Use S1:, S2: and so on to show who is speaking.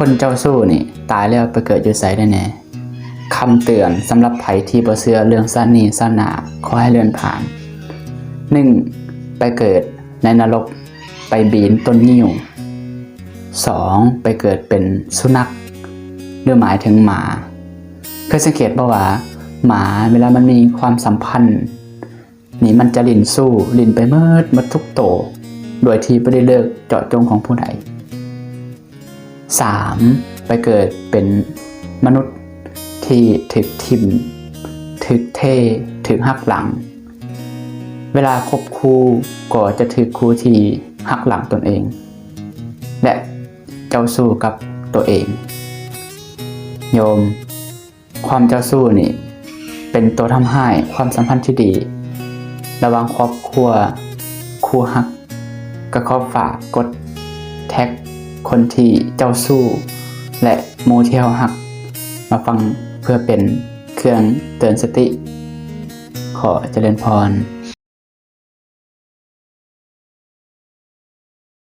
S1: คนเจ้าสู้นี่ ตายแล้วไปเกิดอยู่ไสได้แน่คำเตือนสำหรับไผที่บ่เชื่อเรื่องซ่านนี้ซ่านหนาขอให้เลื่อนผ่าน 1. ไปเกิดในนรกไปบีนต้นนิ้ว 2. ไปเกิดเป็นสุนัขหรือหมายถึงหมาเคยสังเกตป่าว่า หมาเวลามันมีความสัมพันธ์นี่มันจะลินสู้ลินไปเมิดหมดทุกโต โดยที่ไม่ได้เลือกเจาะจงของผู้ใด 3. ไปเกิดเป็นมนุษย์ที่ถึกทิมถึกเทถึกหักหลัง เวลาคบคู่ก็จะถึกคู่ที่หักหลังตนเอง และเจ้าสู้กับตัวเอง โยม ความเจ้าสู้นี่ เป็นตัวทำให้ความสัมพันธ์ที่ดี ระว่างครอบครัวคู่ฮักก็ขอบฝากกดแท็ก คนที่เจ้าสู้ และโมเที่ยวหัก มาฟังเพื่อเป็นเครื่องเตือนสติ ขอเจริญพร